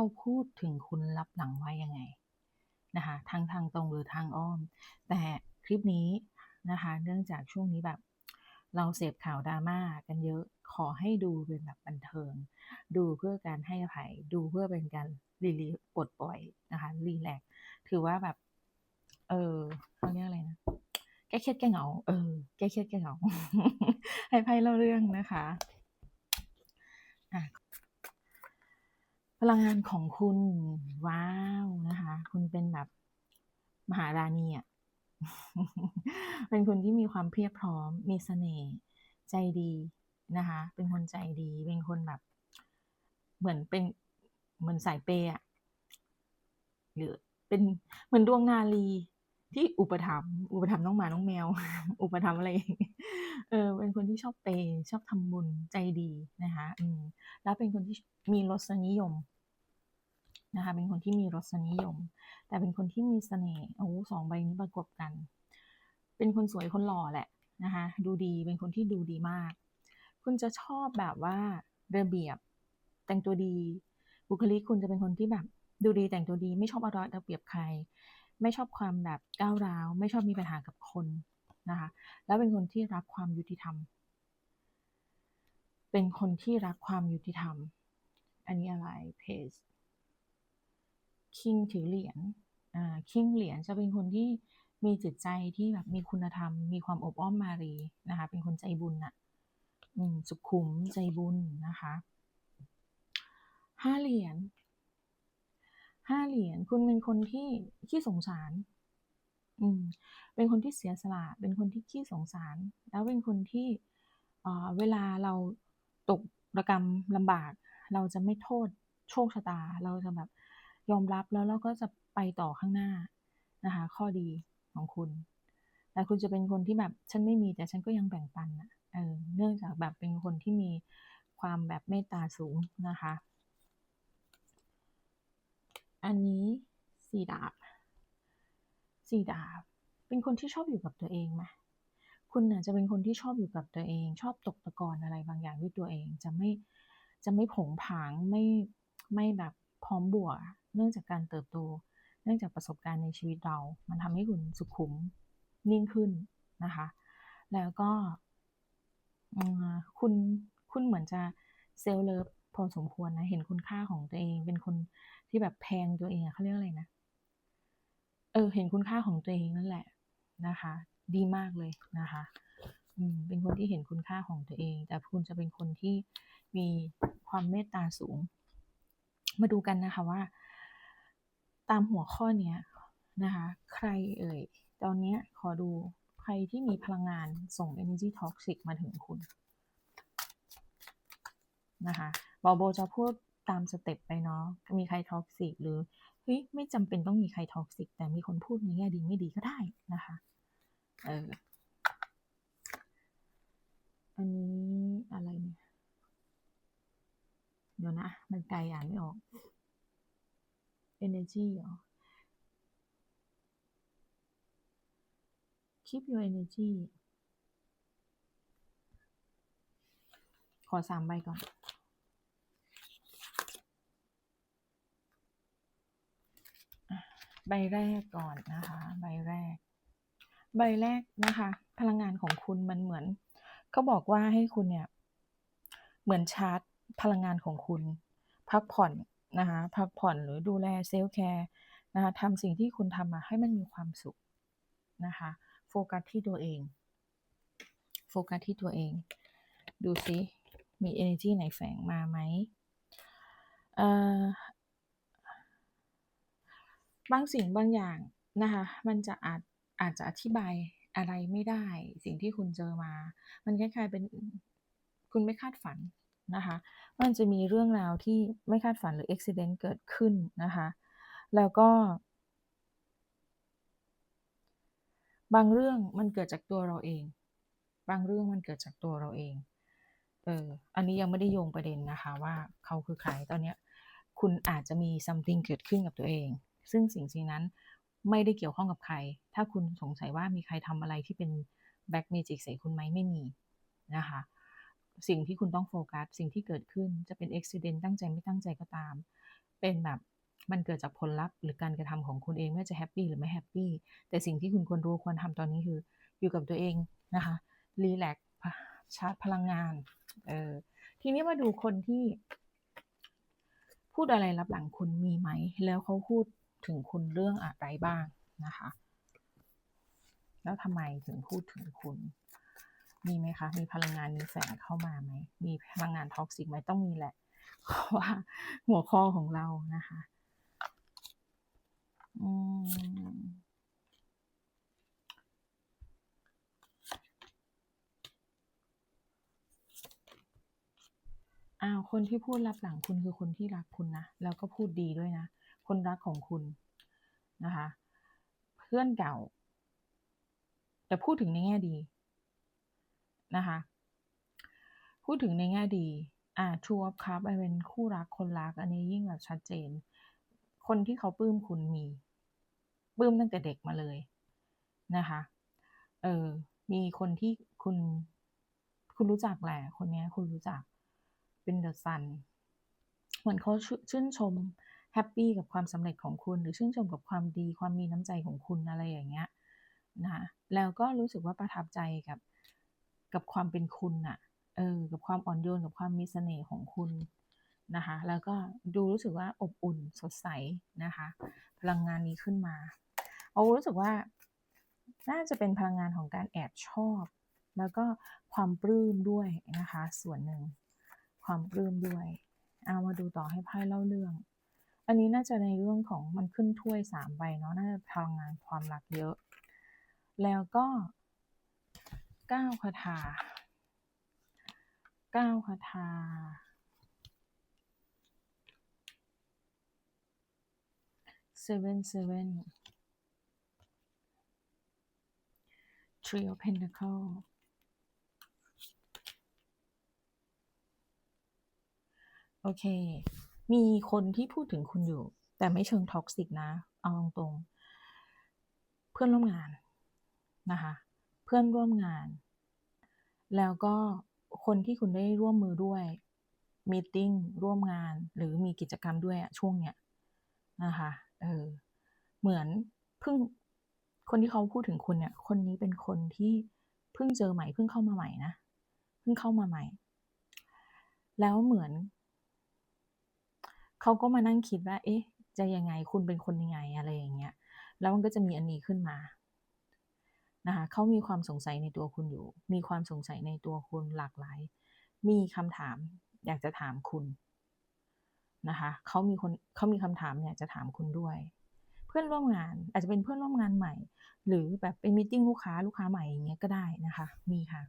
เขาพูดถึงคุณลับหลังว่ายังไงนะคะทางทางตรงหรือทางอ้อม แต่คลิปนี้นะคะเนื่องจากช่วงนี้แบบ เราเสพข่าวดราม่ากันเยอะขอให้ดูเป็นแบบบันเทิง ดูเพื่อการให้อภัย ดูเพื่อเป็นการรีลีปลดปล่อยนะคะ รีแลกถือว่าแบบ เออเขาเรียกอะไรนะ แก้เครียดแก้เหงา เออ แก้เครียดแก้เหงา ให้ไพ่เล่าเรื่องนะคะอะ พลังงานของคุณ ว้าวนะคะ คุณเป็นแบบมหาราณีอะเป็นคนที่มีความเพียบพร้อม มีเสน่ห์ใจดีนะคะ เป็นคนใจดี เป็นคนแบบ เหมือนเป็นเหมือนสายเปย์อะหรือเป็นเหมือนดวงนาลีที่อุปถัมภ์อุปถัมภ์น้องหมาน้องแมว อุปถัมภ์อะไรเเออเป็นคนที่ชอบเปชอบทำบุญใจดีนะคะอืมแล้วเป็นคนที่มีรสนิยมนะคะเป็นคนที่มีรสนิยม แต่เป็นคนที่มีเสน่ห์โอ้สองใบนี้ประกบกัน เป็นคนสวยคนหล่อแหละนะคะดูดีเป็นคนที่ดูดีมาก คุณจะชอบแบบว่าระเบียบ แต่งตัวดี บุคลิกคุณจะเป็นคนที่แบบดูดีแต่งตัวดี ไม่ชอบเอาระเบียบใคร ไม่ชอบความแบบก้าวร้าว ไม่ชอบมีปัญหากับคน นะคะ แล้วเป็นคนที่รักความยุติธรรม เป็นคนที่รักความยุติธรรม อันนี้อะไรเพจคิงถือเหรียญอ่าคิงเหรียญจะเป็นคนที่มีจิตใจที่แบบมีคุณธรรม มีความอบอ้อมมารีนะคะ เป็นคนใจบุญน่ะอืมสุขุมใจบุญนะคะห้าเหรียญห้าเหรียญคุณเป็นคนที่ขี้สงสาร อืมเป็นคนที่เสียสละ เป็นคนที่ขี้สงสาร แล้วเป็นคนที่เอ่อเวลาเราตกระกรรมลำบาก เราจะไม่โทษโชคชะตา เราจะแบบยอมรับแล้วเราก็จะไปต่อข้างหน้านะคะ ข้อดีของคุณ แต่คุณจะเป็นคนที่แบบฉันไม่มีแต่ฉันก็ยังแบ่งปันอะเออเนื่องจากแบบเป็นคนที่มีความแบบเมตตาสูงนะคะ อันนี้สี่ดาบ สี่ดาบ เป็นคนที่ชอบอยู่กับตัวเองไหมคุณน่ะจะเป็นคนที่ชอบอยู่กับตัวเอง ชอบตกตะกอนอะไรบางอย่างด้วยตัวเอง จะไม่จะไม่ผงผางไม่ไม่แบบพร้อมบวก เนื่องจากการเติบโต เนื่องจากประสบการณ์ในชีวิตเรา มันทำให้คุณสุขุมนิ่งขึ้นนะคะ แล้วก็คุณคุณเหมือนจะเซลฟ์เลิฟพอสมควรนะ เห็นคุณค่าของตัวเอง เป็นคนที่แบบแพงตัวเองเขาเรียกอะไรนะ เออ เห็นคุณค่าของตัวเองนั่นแหละนะคะ ดีมากเลยนะคะอืมเป็นคนที่เห็นคุณค่าของตัวเอง แต่คุณจะเป็นคนที่มีความเมตตาสูง มาดูกันนะคะว่า ตามหัวข้อเนี้ยนะคะ ใครเอ่ย ตอนเนี้ยขอดูใครที่มีพลังงานส่ง energy toxic มาถึงคุณนะคะบอโบจะพูดตามสเต็ปไปเนาะ มีใครท็อกซิกหรือ ฮ้ยไม่จำเป็นต้องมีใครท็อกซิก แต่มีคนพูดในแง่ดีไม่ดีก็ได้นะคะเอออันนี้อะไรเนี่ย เดี๋ยวนะ มันไกลอ่านไม่ออก energy เหรอ keep your energy ขอสามใบก่อน ใบแรกก่อนนะคะ ใบแรก ใบแรกนะคะ พลังงานของคุณมันเหมือนเขาบอกว่าให้คุณเนี่ย เหมือนชาร์จพลังงานของคุณ พักผ่อนนะคะพักผ่อนหรือดูแลเซลฟ์แคร์นะคะทำสิ่งที่คุณทำมาให้มันมีความสุขนะคะโฟกัสที่ตัวเอง โฟกัสที่ตัวเอง ดูซิมี energy ไหนแฝงมาไหม บางสิ่งบางอย่างนะคะ มันจะอาจอาจจะอธิบายอะไรไม่ได้ สิ่งที่คุณเจอมา มันคล้ายๆเป็นคุณไม่คาดฝันนะคะมันจะมีเรื่องราวที่ไม่คาดฝันหรืออุบิเหตุเกิดขึ้นนะคะ แล้วก็ บางเรื่องมันเกิดจากตัวเราเอง บางเรื่องมันเกิดจากตัวเราเอง เออ อันนี้ยังไม่ได้โยงประเด็นนะคะ ว่าเขาคือใคร ตอนเนี้ย คุณอาจจะมี something เกิดขึ้นกับตัวเอง ซึ่งสิ่งสิ่งนั้นไม่ได้เกี่ยวข้องกับใคร ถ้าคุณสงสัยว่ามีใครทำอะไรที่เป็น black magic ใส่คุณไหมไม่มีนะคะ สิ่งที่คุณต้องโฟกัส สิ่งที่เกิดขึ้นจะเป็นอุบิเหตุตั้งใจไม่ตั้งใจก็ตาม เป็นแบบมันเกิดจากผลลัพธ์หรือการกระทำของคุณเองไม่ว่าจะแฮปปี้หรือไม่แฮปปี้ แต่สิ่งที่คุณควรรู้ควรทำตอนนี้คือ อยู่กับตัวเองนะคะรีแลกซ์ชาร์จพลังงานเออทีนี้มาดูคนที่ พูดอะไรรับหลังคุณมีไหม แล้วเขาพูด ถึงคุณเรื่องอะไรบ้างนะคะ แล้วทำไมถึงพูดถึงคุณ มีไหมคะ มีพลังงานมีแสงเข้ามาไหม มีพลังงานท็อกซิกไหมต้องมีแหละเพราะว่าหัวข้อของเรานะคะอืมอ้าวคนที่พูดรับหลังคุณคือคนที่รักคุณนะ แล้วก็พูดดีด้วยนะ คนรักของคุณนะคะ เพื่อนเก่า แต่พูดถึงในแง่ดีนะคะ พูดถึงในแง่ดี อ่า True of Cup เป็นคู่รักคนรัก อันนี้ยิ่งแบบชัดเจน คนที่เขาปลื้มคุณมีปลื้มตั้งแต่เด็กมาเลยนะคะ เออ มีคนที่คุณ คุณรู้จักแหละ คนนี้คุณรู้จัก เป็นเดอะซัน เหมือนเขาชื่นชม แฮปปี้กับความสำเร็จของคุณ หรือชื่นชมกับความดีความมีน้ำใจของคุณอะไรอย่างเงี้ยนะแล้วก็รู้สึกว่าประทับใจกับกับความเป็นคุณอะเออกับความอ่อนโยนกับความมีเสน่ห์ของคุณนะคะแล้วก็ดูรู้สึกว่าอบอุ่นสดใสนะคะพลังงานนี้ขึ้นมาเอารู้สึกว่าน่าจะเป็นพลังงานของการแอบชอบ แล้วก็ความปลื้มด้วยนะคะ ส่วนหนึ่งความปลื้มด้วย เอามาดูต่อให้ไพ่เล่าเรื่อง อันนี้น่าจะในเรื่องของมันขึ้นถ้วยสามใบเนาะน่าจะพลังงานความรักเยอะ แล้วก็เก้าคาถาเก้าคาถา seven seven three of pentacle โอเค มีคนที่พูดถึงคุณอยู่ แต่ไม่เชิงท็อกซิกนะ เอาตรงๆ เพื่อนร่วมงานนะคะ เพื่อนร่วมงาน แล้วก็คนที่คุณได้ร่วมมือด้วยมีติ้งร่วมงานหรือมีกิจกรรมด้วยช่วงเนี้ยนะคะเออเหมือนเพิ่งคนที่เขาพูดถึงคุณเนี่ย คนนี้เป็นคนที่เพิ่งเจอใหม่เพิ่งเข้ามาใหม่นะ เพิ่งเข้ามาใหม่ แล้วเหมือน เขาก็มานั่งคิดว่า เอ๊ะ จะยังไงคุณเป็นคนยังไงอะไรอย่างเงี้ย แล้วมันก็จะมีอันนี้ขึ้นมานะคะเขามีความสงสัยในตัวคุณอยู่ มีความสงสัยในตัวคุณหลากหลาย มีคำถามอยากจะถามคุณนะคะเขามีคนเขามีคำถามอยากจะถามคุณด้วย เพื่อนร่วมงานอาจจะเป็นเพื่อนร่วมงานใหม่ หรือแบบเป็นมิ팅ลูกค้าลูกค้าใหม่อย่างเงี้ยก็ได้นะคะ มีค่ะ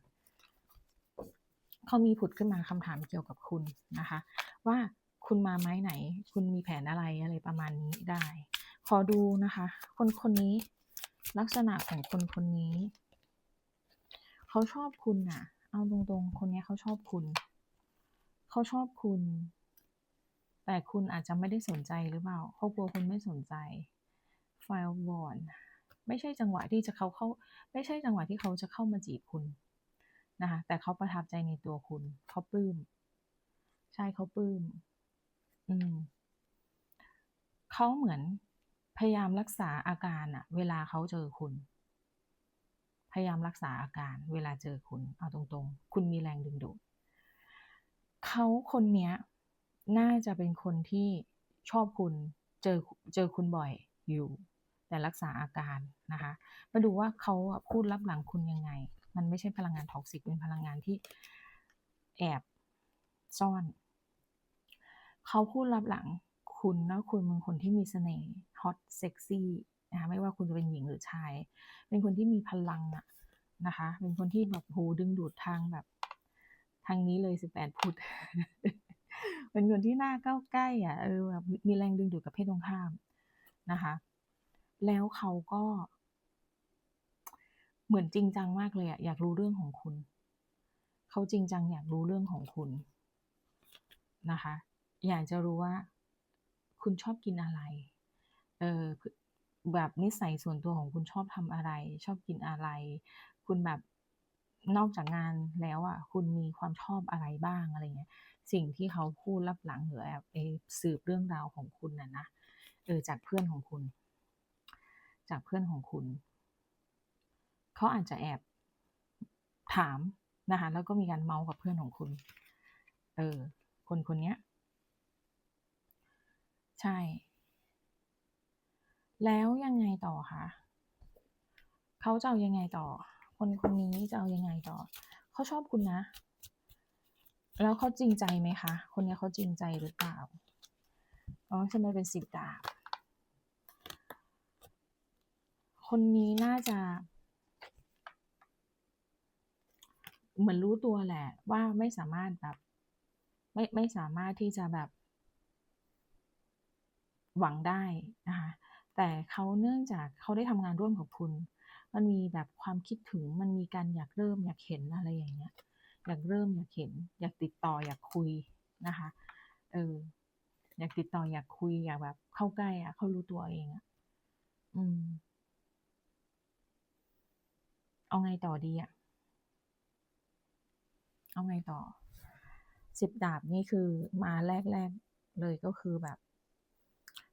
เขามีผุดขึ้นมาคำถามเกี่ยวกับคุณนะคะ ว่า คุณมาไม้ไหน คุณมีแผนอะไรอะไรประมาณนี้ได้ ขอดูนะคะ คนคนนี้ลักษณะของคนคนนี้ เขาชอบคุณน่ะ เอาตรงๆ คนนี้เขาชอบคุณ เขาชอบคุณ แต่คุณอาจจะไม่ได้สนใจหรือเปล่าเขากลัวคุณไม่สนใจไฟล์บอลไม่ใช่จังหวะที่จะเขาเข้า ไม่ใช่จังหวะที่เขาจะเข้ามาจีบคุณนะคะแต่เขาประทับใจในตัวคุณ เขาปลื้ม ใช่เขาปลื้ม อืมเขาเหมือนพยายามรักษาอาการอะเวลาเขาเจอคุณ พยายามรักษาอาการ เวลาเจอคุณ เอาตรงๆ คุณมีแรงดึงดูดเขาคนเนี้ย น่าจะเป็นคนที่ชอบคุณ เจอเจอคุณบ่อยอยู่ แต่รักษาอาการนะคะ มาดูว่าเขาพูดรับหลังคุณยังไง มันไม่ใช่พลังงานท็อกซิกเป็นพลังงานที่แอบซ่อน เขาพูดรับหลังคุณแล้วคุณเป็นคนที่มีเสน่ห์ฮอตเซ็กซี่นะคะไม่ว่าคุณจะเป็นหญิงหรือชาย เป็นคนที่มีพลังอะนะคะ เป็นคนที่แบบโหดึงดูดทางแบบ ทางนี้เลยสิบแปดพุทธเป็นคนที่หน้าก้าใกล้อะเออแบบมีแรงดึงดูดกับเพศตรงข้ามนะคะ แล้วเขาก็ เหมือนจริงจังมากเลยอะอยากรู้เรื่องของคุณ เขาจริงจังอยากรู้เรื่องของคุณนะคะ อยากจะรู้ว่า คุณชอบกินอะไร เออแบบนิสัยส่วนตัวของคุณชอบทำอะไร ชอบกินอะไร คุณแบบนอกจากงานแล้วอะ คุณมีความชอบอะไรบ้างอะไรเงี้ย สิ่งที่เขาพูดลับหลังหรือแอบสืบเรื่องราวของคุณน่ะนะเออจากเพื่อนของคุณ จากเพื่อนของคุณ เขาอาจจะแอบถามนะคะแล้วก็มีการเมาส์กับเพื่อนของคุณ เออ คนคนเนี้ย ใช่ แล้วยังไงต่อคะเขาจะเอายังไงต่อ คนคนนี้จะเอายังไงต่อ เขาชอบคุณนะ แล้วเขาจริงใจไหมคะ คนนี้เขาจริงใจหรือเปล่า อ๋อใช่ไมเป็นสิบดาบ คนนี้น่าจะ เหมือนรู้ตัวแหละ ว่าไม่สามารถแบบ ไม่ไม่สามารถที่จะแบบ หวังได้นะคะแต่เขาเนื่องจากเขาได้ทำงานร่วมกับคุณ มันมีแบบความคิดถึงมันมีการอยากเริ่มอยากเห็นอะไรอย่างเงี้ยอยากเริ่มอยากเห็น อยากติดต่ออยากคุยนะคะเอออยากติดต่ออยากคุยอยากแบบ เข้าใกล้อะเขารู้ตัวเองอะอืม เอาไงต่อดีอะเอาไงต่อสิบดาบนี่คือมาแรกๆเลยก็คือแบบ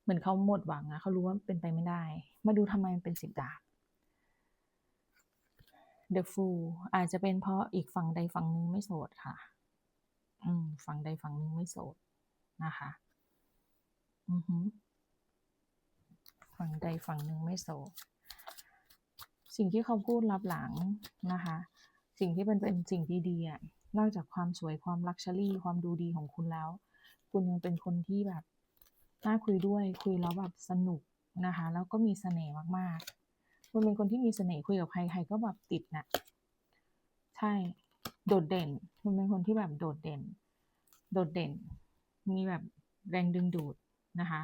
เหมือนเขาหมดหวังอะเขารู้ว่าเป็นไปไม่ได้ มาดูทำไมมันเป็นสิบดาบ The Fool อาจจะเป็นเพราะอีกฝั่งใดฝั่งหนึ่งไม่โสดค่ะ อืม ฝั่งใดฝั่งหนึ่งไม่โสดนะคะ อือฮึฝั่งใดฝั่งหนึ่งไม่โสด สิ่งที่เขาพูดลับหลังนะคะ สิ่งที่มันเป็นสิ่งที่ดีอะนอกจากความสวยความ Luxury ความดูดีของคุณแล้ว คุณยังเป็นคนที่แบบ น่าคุยด้วยคุยแล้วแบบสนุกนะคะ แล้วก็มีเสน่ห์มากๆคุณเป็นคนที่มีเสน่ห์คุยกับใครใครก็แบบติดน่ะใช่โดดเด่นคุณเป็นคนที่แบบโดดเด่น โดดเด่น มีแบบแรงดึงดูดนะคะ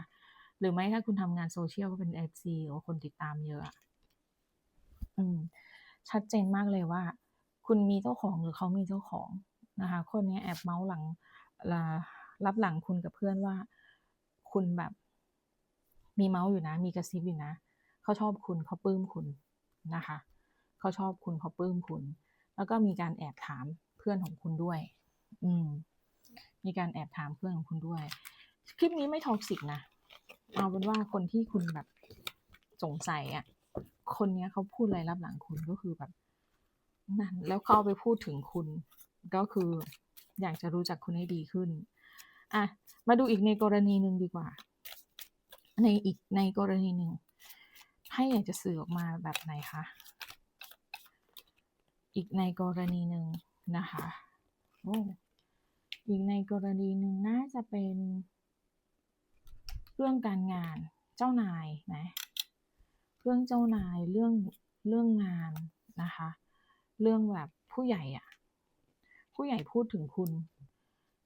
หรือไม่ถ้าคุณทำงาน Social ก็เป็น FC หรือคนติดตามเยอะอืมชัดเจนมากเลยว่า คุณมีเจ้าของหรือเขามีเจ้าของนะคะ คนนี้แอบเมาท์หลังรับหลังคุณกับเพื่อนว่า คุณแบบ มีเมาท์อยู่นะ มีกระซิบอยู่นะ เขาชอบคุณเขาปลื้มคุณนะคะ เขาชอบคุณเขาปลื้มคุณ แล้วก็มีการแอบถามเพื่อนของคุณด้วย อืม มีการแอบถามเพื่อนของคุณด้วย คลิปนี้ไม่ toxic นะ เอาเป็นว่าคนที่คุณแบบสงสัยอะคนเนี้ยเขาพูดอะไรลับหลังคุณก็คือแบบนั่นแล้วเขาไปพูดถึงคุณ ก็คืออยากจะรู้จักคุณให้ดีขึ้น อะมาดูอีกในกรณีหนึ่งดีกว่า ในอีกในกรณีหนึ่งไพ่อยากจะสื่อออกมาแบบไหนคะ?อีกในกรณีหนึ่งนะคะโอ้อีกในกรณีหนึ่งน่าจะเป็นเรื่องการงานเจ้านายไหม?เรื่องเจ้านายเรื่องเรื่องงานนะคะ เรื่องแบบผู้ใหญ่อะผู้ใหญ่พูดถึงคุณ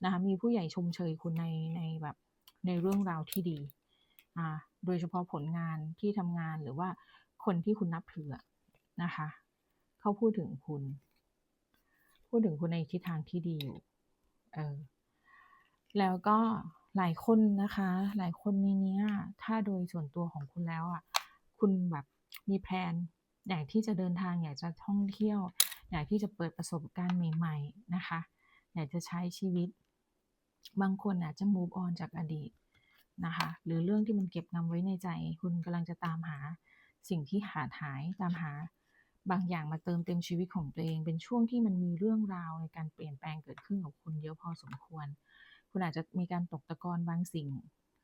นะคะมีผู้ใหญ่ชมเชยคุณในในแบบในเรื่องราวที่ดีอ่าโดยเฉพาะผลงานที่ทำงานหรือว่าคนที่คุณนับถืออนะคะเขาพูดถึงคุณ พูดถึงคุณในทิศทางที่ดีอยู่เออแล้วก็หลายคนนะคะ หลายคนในนี้ถ้าโดยส่วนตัวของคุณแล้วอะคุณแบบมีแพลนอยากที่จะเดินทางอยากจะท่องเที่ยว อยากที่จะเปิดประสบการณ์ใหม่ ๆนะคะ อยากจะใช้ชีวิต บางคนอาจจะ move on จากอดีตนะคะ หรือเรื่องที่มันเก็บงำไว้ในใจ คุณกำลังจะตามหาสิ่งที่ขาดหายตามหาบางอย่างมาเติมเต็มชีวิตของตัวเอง เป็นช่วงที่มันมีเรื่องราวในการเปลี่ยนแปลงเกิดขึ้นกับคุณเยอะพอสมควร คุณอาจจะมีการตกตะกอนบางสิ่ง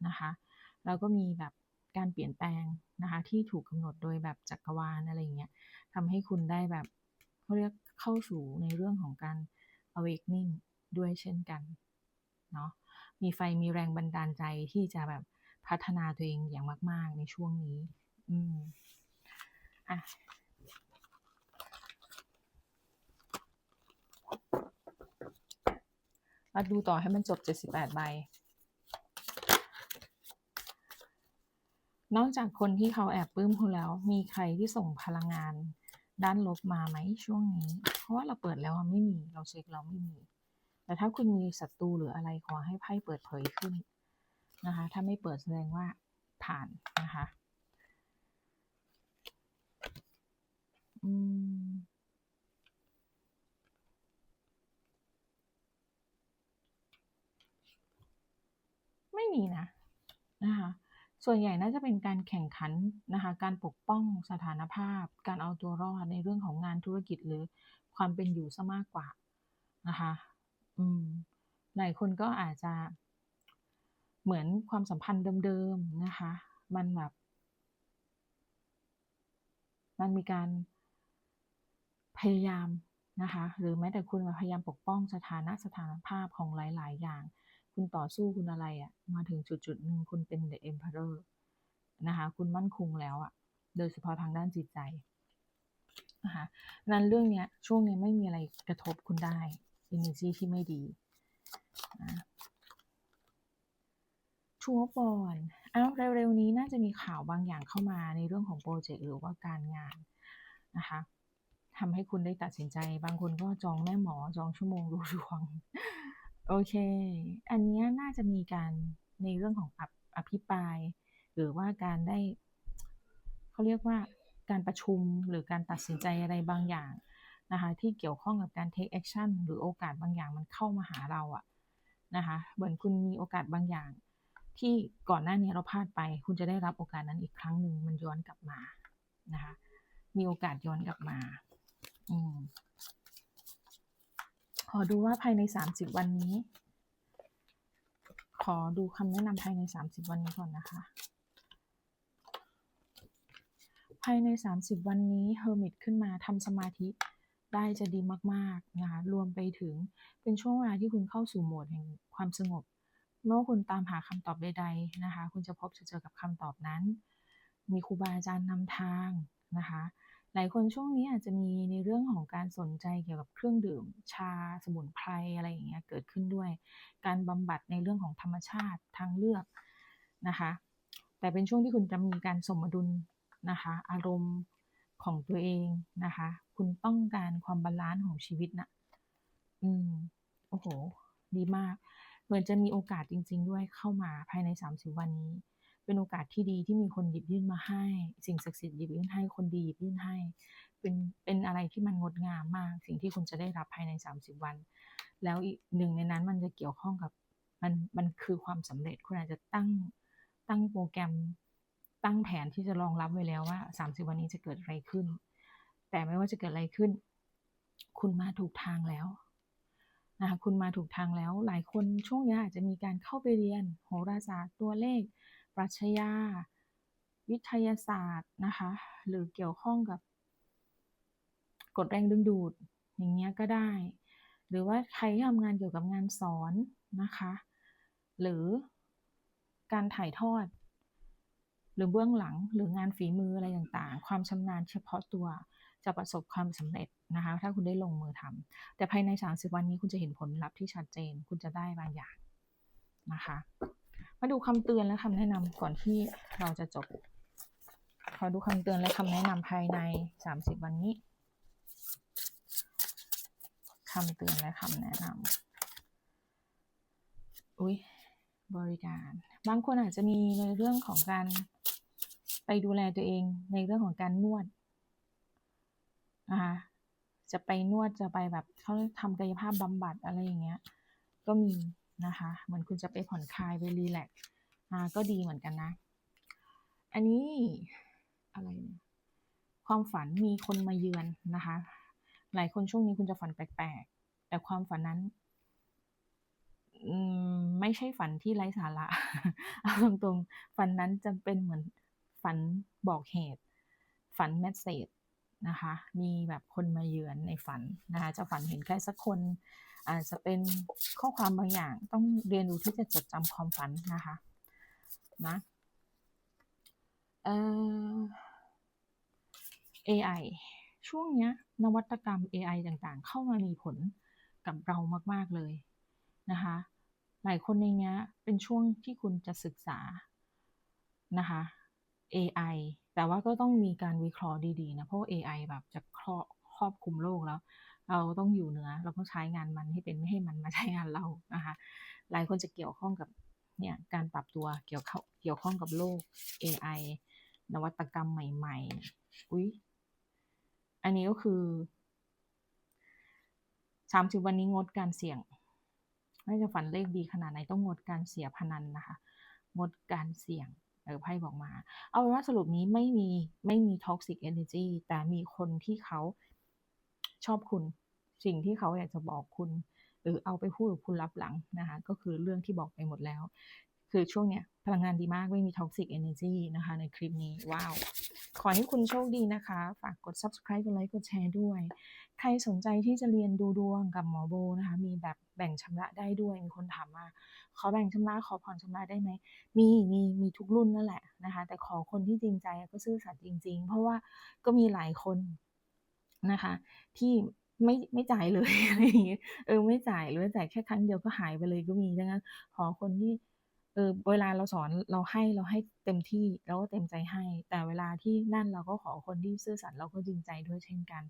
นะคะแล้วก็มีแบบการเปลี่ยนแปลงนะคะที่ถูกกำหนดโดยแบบจักรวาลอะไรเงี้ยทำให้คุณได้แบบเขาเรียกเข้าสู่ในเรื่องของการ awakening ด้วยเช่นกัน เนาะมีไฟมีแรงบันดาลใจที่จะแบบพัฒนาตัวเองอย่างมาก ๆ ในช่วงนี้ อืมอะมาดูต่อให้มันจบ 78 ใบ นอกจากคนที่เขาแอบปลื้มคุณแล้ว มีใครที่ส่งพลังงานด้านลบมาไหมช่วงนี้?เพราะว่าเราเปิดแล้วไม่มี เราเช็กแล้วไม่มี แต่ถ้าคุณมีศัตรูหรืออะไรขอให้ไพ่เปิดเผยขึ้นนะคะ ถ้าไม่เปิดแสดงว่าผ่านนะคะอืมไม่มีนะนะคะ ส่วนใหญ่น่าจะเป็นการแข่งขันนะคะ การปกป้องสถานภาพ การเอาตัวรอดในเรื่องของงานธุรกิจหรือความเป็นอยู่ซะมากกว่านะคะ อืมหลายคนก็อาจจะเหมือนความสัมพันธ์เดิมๆนะคะ มันแบบ มันมีการพยายามนะคะ หรือแม้แต่คุณพยายามปกป้องสถานะสถานภาพของหลาย ๆ อย่าง คุณต่อสู้คุณอะไรอะมาถึงจุดๆหนึ่งคุณเป็น The Emperor นะคะ คุณมั่นคงแล้วอะ โดยเฉพาะทางด้านจิตใจนะคะนั้นเรื่องเนี้ย ช่วงนี้ไม่มีอะไรกระทบคุณได้ energy ที่ไม่ดีชัวร์ก่อนอ้าวเร็วๆนี้น่าจะมีข่าวบางอย่างเข้ามาในเรื่องของโปรเจกต์หรือว่าการงานนะคะทำให้คุณได้ตัดสินใจ บางคนก็จองแม่หมอจองชั่วโมงดูดวง โอเค อันนี้น่าจะมีการในเรื่องของออภิปราย หรือว่าการได้เขาเรียกว่าการประชุมหรือการตัดสินใจอะไรบางอย่าง นะคะที่เกี่ยวข้องกับการ take action หรือโอกาสบางอย่างมันเข้ามาหาเราอะนะคะเหมือนคุณมีโอกาสบางอย่าง ที่ก่อนหน้านี้เราพลาดไป คุณจะได้รับโอกาสนั้นอีกครั้งหนึ่งมันย้อนกลับมานะคะมีโอกาสย้อนกลับมาอืมขอดูว่าภายในสามสิบวันนี้ ขอดูคำแนะนำภายในสามสิบวันนี้ก่อนนะคะ ภายในสามสิบวันนี้เฮอร์มิตขึ้นมาทำสมาธิ ได้จะดีมากๆนะคะรวมไปถึงเป็นช่วงเวลาที่คุณเข้าสู่โหมดแห่งความสงบเมื่อคุณตามหาคำตอบใดๆนะคะ คุณจะพบจะเจอกับคำตอบนั้น มีครูบาอาจารย์นำทางนะคะ หลายคนช่วงนี้อาจจะมีในเรื่องของการสนใจเกี่ยวกับเครื่องดื่ม ชาสมุนไพรอะไรอย่างเงี้ยเกิดขึ้นด้วย การบำบัดในเรื่องของธรรมชาติทางเลือกนะคะ แต่เป็นช่วงที่คุณจะมีการสมดุลนะคะ อารมณ์ ของตัวเองนะคะ คุณต้องการความบาลานซ์ของชีวิตนะอืมโอ้โห ดีมาก เหมือนจะมีโอกาสจริง ๆ ด้วยเข้ามาภายใน 30 วันนี้ เป็นโอกาสที่ดีที่มีคนหยิบยื่นมาให้ สิ่งศักดิ์สิทธิ์หยิบยื่นให้คนดีหยิบยื่นให้ เป็นเป็นอะไรที่มันงดงามมาก สิ่งที่คุณจะได้รับภายใน 30 วัน แล้วอีกหนึ่งในนั้นมันจะเกี่ยวข้องกับมันมันคือความสำเร็จคุณอาจจะตั้งตั้งโปรแกรม ตั้งแผนที่จะรองรับไว้แล้วว่า 30 วันนี้จะเกิดอะไรขึ้น แต่ไม่ว่าจะเกิดอะไรขึ้น คุณมาถูกทางแล้วนะคะคุณมาถูกทางแล้ว หลายคนช่วงนี้อาจจะมีการเข้าไปเรียน โหราศาสตร์ตัวเลข ปรัชญา วิทยาศาสตร์นะคะ หรือเกี่ยวข้องกับ กฎแรงดึงดูด อย่างเงี้ยก็ได้ หรือว่าใครที่ทำงานเกี่ยวกับงานสอนนะคะ หรือการถ่ายทอด หรือเบื้องหลังหรืองานฝีมืออะไรต่างๆ ความชำนาญเฉพาะตัวจะประสบความสำเร็จนะคะ ถ้าคุณได้ลงมือทำแต่ภายใน 30 วันนี้คุณจะเห็นผลลัพธ์ที่ชัดเจน คุณจะได้บางอย่างนะคะ มาดูคำเตือนและคำแนะนำก่อนที่เราจะจบ ขอดูคำเตือนและคำแนะนำภายใน 30 วันนี้คำเตือนและคำแนะนำอุ้ยบริการ บางคนอาจจะมีในเรื่องของการ ไปดูแลตัวเองในเรื่องของการนวดนะคะจะไปนวดจะไปแบบเขาทำกายภาพบำบัดอะไรอย่างเงี้ย ก็มีนะคะเหมือนคุณจะไปผ่อนคลายไปรีแลกซ์ก็ดีเหมือนกันนะ อันนี้อะไรเนี่ยความฝันมีคนมาเยือนนะคะ หลายคนช่วงนี้คุณจะฝันแปลกๆ แต่ความฝันนั้นไม่ใช่ฝันที่ไร้สาระเอาตรงๆ ฝันนั้นจะเป็นเหมือน ฝันบอกเหตุ ฝันแมสเซจนะคะ มีแบบคนมาเยือนในฝันนะคะ จะฝันเห็นใครสักคน อาจจะเป็นข้อความบางอย่าง ต้องเรียนรู้ที่จะจดจำความฝันนะคะ นะเอ่อ AI ช่วงเนี้ยนวัตกรรม AI ต่างๆ เข้ามามีผลกับเรามากๆเลยนะคะ หลายคนในเนี้ยเป็นช่วงที่คุณจะศึกษานะคะ AI แต่ว่าก็ต้องมีการวิเคราะห์ดีๆนะ เพราะ AI แบบจะครอบครอบคุมโลกแล้ว เราต้องอยู่เหนือเราต้องใช้งานมันให้เป็นไม่ให้มันมาใช้งานเรานะคะ หลายคนจะเกี่ยวข้องกับเนี่ยการปรับตัวเกี่ยวข้องเกี่ยวข้องกับโลก AI นวัตกรรมใหม่ ๆ อุ้ยอันนี้ก็คือสามสิบวันนี้งดการเสี่ยง ไม่จะฝันเลขดีขนาดไหนต้องงดการเสียพนันนะคะ งดการเสี่ยง เออไพ่บอกมา เอาเป็นว่าสรุปนี้ไม่มีไม่มีท็อกซิกเอเนจีแต่มีคนที่เขาชอบคุณ สิ่งที่เขาอยากจะบอกคุณ หรือเอาไปพูดกับคุณรับหลังนะคะ ก็คือเรื่องที่บอกไปหมดแล้ว คือช่วงเนี้ยพลังงานดีมากไม่มี toxic energy นะคะในคลิปนี้ ว้าว ขอให้คุณโชคดีนะคะ ฝากกด subscribe กดไลค์กดแชร์ด้วย ใครสนใจที่จะเรียนดูดวงกับหมอโบนะคะ มีแบบแบ่งชำระได้ด้วย มีคนถามมาขอแบ่งชำระขอผ่อนชำระได้ไหม มีมีมีทุกรุ่นนั่นแหละนะคะ แต่ขอคนที่จริงใจก็ซื่อสัตย์จริง ๆ เพราะว่าก็มีหลายคนนะคะ ที่ไม่ไม่จ่ายเลยอะไรอย่างเงี้ยเออไม่จ่ายหรือจ่ายแค่ครั้งเดียวก็หายไปเลยก็มีดังนั้นขอคนที่ เออเวลาเราสอนเราให้เราให้เต็มที่เราก็เต็มใจให้ แต่เวลาที่นั่นเราก็ขอคนที่ซื่อสัตย์เราก็จริงใจด้วยเช่นกัน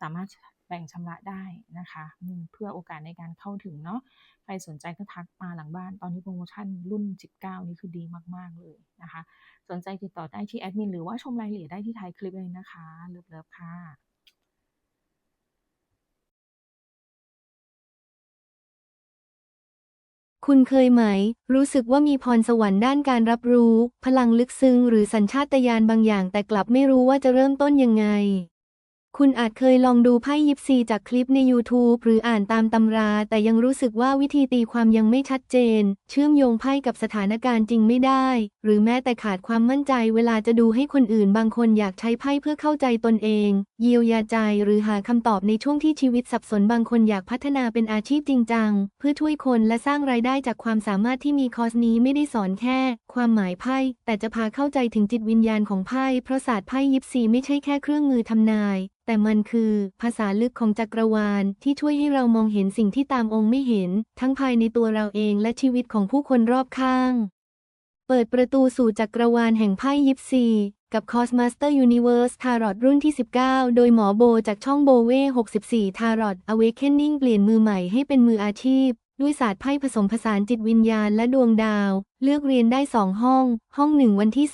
สามารถแบ่งชำระได้นะคะเพื่อโอกาสในการเข้าถึงเนาะใครสนใจก็ทักมาหลังบ้าน ตอนนี้โปรโมชั่นรุ่น 19 นี่คือดีมาก ๆ เลยนะคะ สนใจติดต่อได้ที่แอดมินหรือว่าชมรายละเอียดได้ที่ท้ายคลิปเลยนะคะเลิฟๆค่ะ คุณเคยไหม รู้สึกว่ามีพรสวรรค์ด้านการรับรู้ พลังลึกซึ้งหรือสัญชาตญาณบางอย่างแต่กลับไม่รู้ว่าจะเริ่มต้นยังไง คุณอาจเคยลองดูไพ่ยิปซีจากคลิปใน YouTube หรืออ่านตามตำรา แต่ยังรู้สึกว่าวิธีตีความยังไม่ชัดเจน เชื่อมโยงไพ่กับสถานการณ์จริงไม่ได้ หรือแม้แต่ขาดความมั่นใจเวลาจะดูให้คนอื่นบางคนอยากใช้ไพ่เพื่อเข้าใจตนเอง เยียวยาใจหรือหาคำตอบในช่วงที่ชีวิตสับสนบางคนอยากพัฒนาเป็นอาชีพจริงจัง เพื่อช่วยคนและสร้างรายได้จากความสามารถที่มีคอร์สนี้ไม่ได้สอนแค่ ความหมายไพ่แต่จะพาเข้าใจถึงจิตวิญญาณของไพ่เพราะศาสตร์ไพ่ยิปซีไม่ใช่แค่เครื่องมือทำนายแต่มันคือภาษาลึกของจักรวาลที่ช่วยให้เรามองเห็นสิ่งที่ตามองค์ไม่เห็น ทั้งภายในตัวเราเองและชีวิตของผู้คนรอบข้าง เปิดประตูสู่จักรวาลแห่งไพ่ยิปซี กับ Cosmaster Universe Tarot รุ่นที่ 19 โดยหมอโบจากช่องโบเว่64 Tarot Awakening เปลี่ยนมือใหม่ให้เป็นมืออาชีพ ด้วยศาสตร์ไพ่ผสมผสานจิตวิญญาณและดวงดาว เลือกเรียนได้2ห้อง ห้อง1วันที่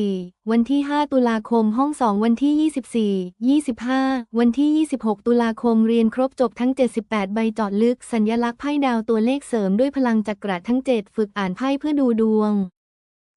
3 4 วันที่ 5 ตุลาคม ห้อง2วันที่ 24 25 วันที่ 26 ตุลาคมเรียนครบจบทั้ง 78 ใบจอดลึก สัญลักษณ์ไพ่ดาวตัวเลขเสริมด้วยพลังจักระทั้ง 7 ฝึกอ่านไพ่เพื่อดูดวง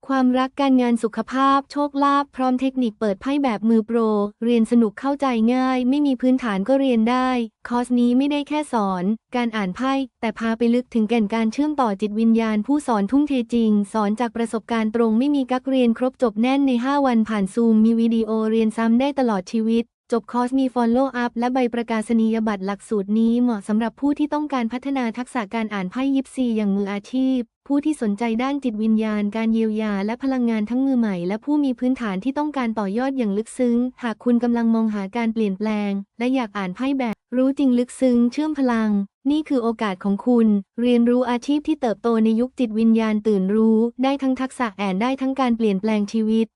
ความรักการงานสุขภาพโชคลาภพร้อมเทคนิคเปิดไพ่แบบมือโปร เรียนสนุกเข้าใจง่าย ไม่มีพื้นฐานก็เรียนได้ คอร์สนี้ไม่ได้แค่สอน การอ่านไพ่ แต่พาไปลึกถึงแก่นการเชื่อมต่อจิตวิญญาณผู้สอนทุ่งเทจริง สอนจากประสบการณ์ตรงไม่มีกักเรียนครบจบแน่นใน 5 วันผ่านซูมมีวิดีโอเรียนซ้ำได้ตลอดชีวิต จบคอร์สมี Follow up และใบประกาศนียบัตรหลักสูตรนี้เหมาะสำหรับผู้ที่ต้องการพัฒนาทักษะการอ่านไพ่ยิปซีอย่างมืออาชีพ ผู้ที่สนใจด้านจิตวิญญาณ การเยียวยา และพลังงานทั้งมือใหม่ และผู้มีพื้นฐานที่ต้องการต่อยอดอย่างลึกซึ้ง หากคุณกำลังมองหาการเปลี่ยนแปลง และอยากอ่านไพ่แบบ รู้จริงลึกซึ้ง เชื่อมพลัง นี่คือโอกาสของคุณ เรียนรู้อาชีพที่เติบโตในยุคจิตวิญญาณตื่นรู้ ได้ทั้งทักษะแอนได้ทั้งการเปลี่ยนแปลงชีวิต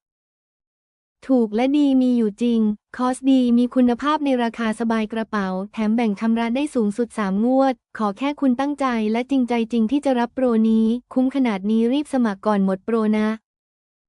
ถูกและดีมีอยู่จริง คอร์สดีมีคุณภาพในราคาสบายกระเป๋า แถมแบ่งชำระได้สูงสุด 3 งวด ขอแค่คุณตั้งใจและจริงใจจริงที่จะรับโปรนี้ คุ้มขนาดนี้รีบสมัครก่อนหมดโปรนะ